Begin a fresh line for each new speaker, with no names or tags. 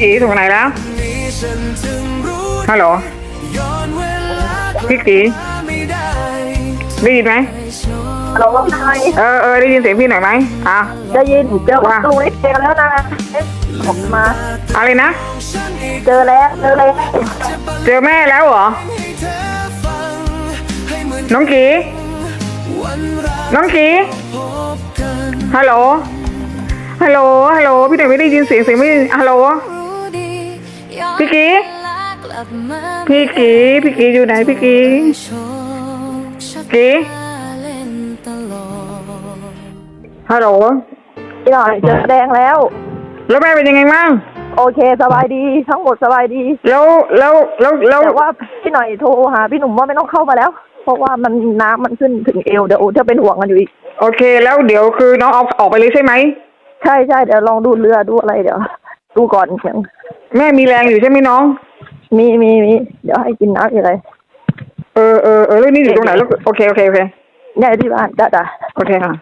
กีถึงไหนแล้ว ฮัลโหล พี่กีได้ยินไหม
เราก็ไง
เออเออได้ยินเสียงพี่หน่อยไหมอะ
ได้ยินเจอ
ว่า
ประตูนี้เจอแล้วนะเอ๊ะผมมา
อะไรนะ
เจอแล้วเจอแล้ว
เจอแม่แล้วเหรอ น้องกีน้องกีฮัลโหล ฮัลโหล ฮัลโหล พี่หน่อยไม่ได้ยินเสียงเสียงไม่ได้ฮัลโหล พี่กีพี่กีพี่กีอยู่ไหนพี่กีกีฮัลโหล
พี่หน่อยเจอแดงแล้ว
แล้วแม่เป็นยังไงมั่ง
โอเค สบายดีทั้งหมดสบายดี
แล้วแล้วแล้วแล้ว
แต่ว่าพี่หน่อยโทรหาพี่หนุ่มว่าไม่ต้องเข้ามาแล้ว เพราะว่ามันน้ำมันขึ้นถึงเอวเดี๋ยวจะเป็นห่วงกันอยู่อีก
โอเค แล้วเดี๋ยวคือน้องเอาออกไปเลยใช่ไหม
ใช่ใช่เดี๋ยวลองดูเรือดูอะไรเดี๋ยวดูก่อนยัง
แม่มีแรงอยู่ใช่ไหมน้อง
มีมีมีเดี๋ยวให้กินน้ำอะไร
เออเออเออเรื่องนี้อยู่ตรงไหนแล้วโอเคโอเคโอเค
เนี่ยที่บ้านจ้าจ้า
โอเคค่ะ